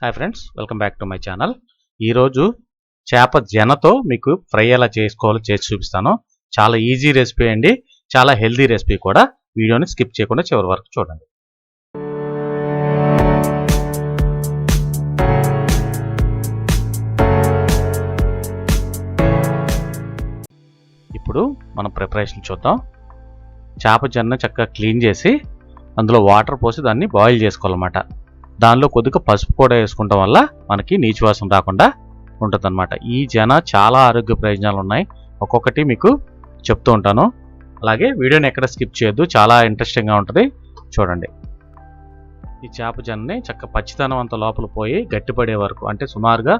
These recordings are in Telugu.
Hi friends welcome back to my channel ఈరోజు చేప జనతో మీకు ఫ్రై ఎలా చేసుకోవాలో చేసి చూపిస్తాను. చాలా ఈజీ రెసిపీ అండి. చాలా హెల్దీ రెసిపీ కూడా. వీడియోని స్కిప్ చేయకుండా చివరి వరకు చూడండి. ఇప్పుడు మనం ప్రిపరేషన్ చూద్దాం. చేప జన్న చక్కగా క్లీన్ చేసి అందులో వాటర్ పోసి దాన్ని బాయిల్ చేసుకోవాలన్నమాట. దానిలో కొద్దిగా పసుపు కూడా వేసుకోవటం వల్ల మనకి నీచు వాసన రాకుండా ఉంటుందన్నమాట. ఈ జన చాలా ఆరోగ్య ప్రయోజనాలు ఉన్నాయి. ఒక్కొక్కటి మీకు చెప్తూ ఉంటాను. అలాగే వీడియోని ఎక్కడ స్కిప్ చేయొద్దు. చాలా ఇంట్రెస్టింగ్గా ఉంటుంది. చూడండి. ఈ చేప జనని చక్క పచ్చితనం అంత లోపల పోయి గట్టిపడే వరకు అంటే సుమారుగా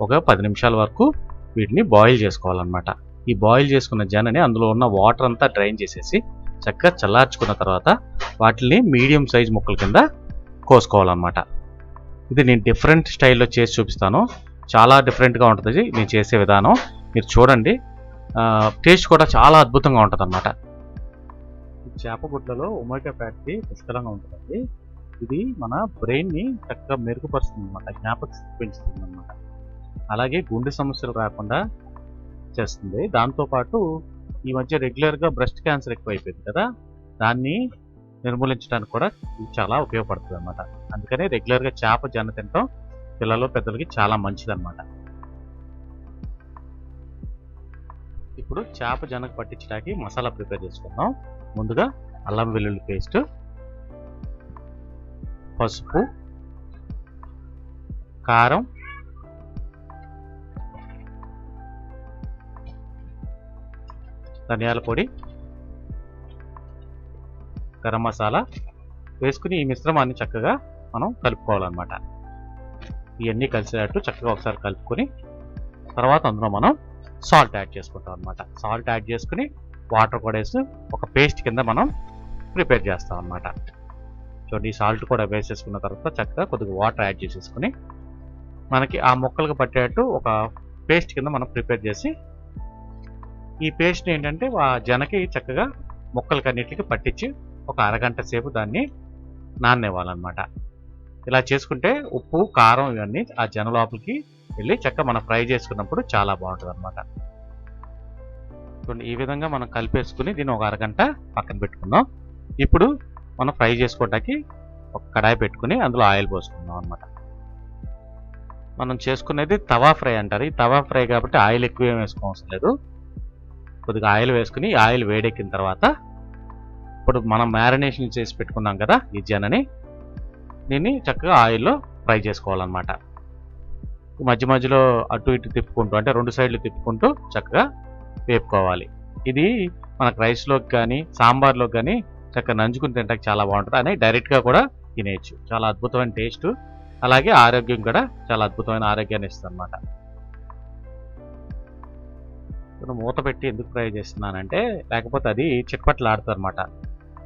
ఒక పది నిమిషాల వరకు వీటిని బాయిల్ చేసుకోవాలన్నమాట. ఈ బాయిల్ చేసుకున్న జనని అందులో ఉన్న వాటర్ అంతా డ్రైన్ చేసేసి చక్కగా చల్లార్చుకున్న తర్వాత వాటిని మీడియం సైజ్ ముక్కల కింద కోసుకోవాలన్నమాట. ఇది నేను డిఫరెంట్ స్టైల్లో చేసి చూపిస్తాను. చాలా డిఫరెంట్గా ఉంటుంది నేను చేసే విధానం. మీరు చూడండి. టేస్ట్ కూడా చాలా అద్భుతంగా ఉంటుంది అనమాట చేప గుడ్లలో ఒమేగా ఫ్యాక్టరీ పుష్కలంగా ఉంటుందండి. ఇది మన బ్రెయిన్ని చక్కగా మెరుగుపరుస్తుంది అనమాట జ్ఞాపక పెంచుతుంది అనమాట అలాగే గుండె సమస్యలు రాకుండా చేస్తుంది. దాంతోపాటు ఈ మధ్య రెగ్యులర్గా బ్రెస్ట్ క్యాన్సర్ ఎక్కువ అయిపోయింది కదా. దాన్ని నిర్మూలించడానికి కూడా ఇది చాలా ఉపయోగపడుతుంది అనమాట అందుకనే రెగ్యులర్గా చేప జన తినటం పిల్లలు పెద్దలకి చాలా మంచిదన్నమాట. ఇప్పుడు చేప జనకు పట్టించడానికి మసాలా ప్రిపేర్ చేసుకుందాం. ముందుగా అల్లం వెల్లుల్లి పేస్ట్ పసుపు కారం ధనియాల పొడి గరం మసాలా వేసుకుని ఈ మిశ్రమాన్ని చక్కగా మనం కలుపుకోవాలన్నమాట. ఇవన్నీ కలిసేటట్టు చక్కగా ఒకసారి కలుపుకొని తర్వాత అందులో మనం సాల్ట్ యాడ్ చేసుకుంటాం అనమాట సాల్ట్ యాడ్ చేసుకుని వాటర్ కూడా వేసి ఒక పేస్ట్ కింద మనం ప్రిపేర్ చేస్తాం అనమాట చూడండి ఈ సాల్ట్ కూడా వేసేసుకున్న తర్వాత చక్కగా కొద్దిగా వాటర్ యాడ్ చేసేసుకుని మనకి ఆ మొక్కలకు పట్టేటట్టు ఒక పేస్ట్ కింద మనం ప్రిపేర్ చేసి ఈ పేస్ట్ ఏంటంటే ఆ జనకి చక్కగా ముక్కలకన్నిటికి పట్టించి ఒక అరగంట సేపు దాన్ని నాననివ్వాలన్నమాట ఇలా చేసుకుంటే ఉప్పు కారం ఇవన్నీ ఆ జన లోపలికి వెళ్ళి చక్కగా మనం ఫ్రై చేసుకున్నప్పుడు చాలా బాగుంటుంది అనమాట ఈ విధంగా మనం కలిపేసుకుని దీన్ని ఒక అరగంట పక్కన పెట్టుకుందాం. ఇప్పుడు మనం ఫ్రై చేసుకోవడానికి ఒక కడాయి పెట్టుకుని అందులో ఆయిల్ పోసుకుందాం అనమాట మనం చేసుకునేది తవా ఫ్రై అంటారు. ఈ తవా ఫ్రై కాబట్టి ఆయిల్ ఎక్కువ ఏం వేసుకోవడం లేదు. కొద్దిగా ఆయిల్ వేసుకుని ఆయిల్ వేడెక్కిన తర్వాత ఇప్పుడు మనం మ్యారినేషన్ చేసి పెట్టుకున్నాం కదా ఈ జనని దీన్ని చక్కగా ఆయిల్లో ఫ్రై చేసుకోవాలన్నమాట. మధ్య మధ్యలో అటు ఇటు తిప్పుకుంటూ అంటే రెండు సైడ్లు తిప్పుకుంటూ చక్కగా వేపుకోవాలి. ఇది మనకు రైస్లోకి కానీ సాంబార్లోకి కానీ చక్కగా నంచుకుని తింటానికి చాలా బాగుంటుంది. అని డైరెక్ట్గా కూడా తినేయచ్చు. చాలా అద్భుతమైన టేస్ట్ అలాగే ఆరోగ్యం కూడా చాలా అద్భుతమైన ఆరోగ్యాన్ని ఇస్తుంది అనమాట మూత పెట్టి ఎందుకు ఫ్రై చేస్తున్నానంటే లేకపోతే అది చిట్పట్లు ఆడుతుంది అనమాట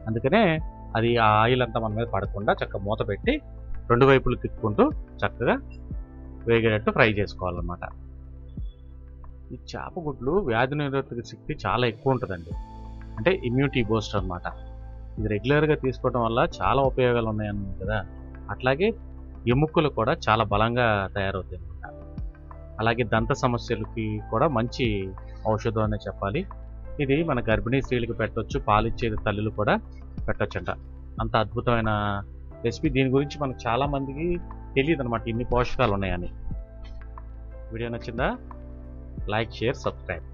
అందుకనే అది ఆ ఆయిల్ అంతా మన మీద పడకుండా చక్కగా మూత పెట్టి రెండు వైపులు తిప్పుకుంటూ చక్కగా వేగేటట్టు ఫ్రై చేసుకోవాలన్నమాట. ఈ చేప గుడ్లు వ్యాధి నిరోధక శక్తి చాలా ఎక్కువ ఉంటుందండి. అంటే ఇమ్యూనిటీ బూస్టర్ అనమాట ఇది రెగ్యులర్గా తీసుకోవడం వల్ల చాలా ఉపయోగాలు ఉన్నాయన్నమాట కదా. అట్లాగే ఎముకలు కూడా చాలా బలంగా తయారవుతాయి అనమాట అలాగే దంత సమస్యలకి కూడా మంచి ఔషధం అనే చెప్పాలి. ఇది మన గర్భిణీ స్త్రీలకు పెట్టవచ్చు పాలిచ్చే తల్లులు కూడా పెట్టొచ్చంట. అంత అద్భుతమైన రెసిపీ. దీని గురించి మనకు చాలా మందికి తెలియదు అనమాట ఇన్ని పోషకాలు ఉన్నాయని. వీడియో నచ్చిందా? Like share subscribe.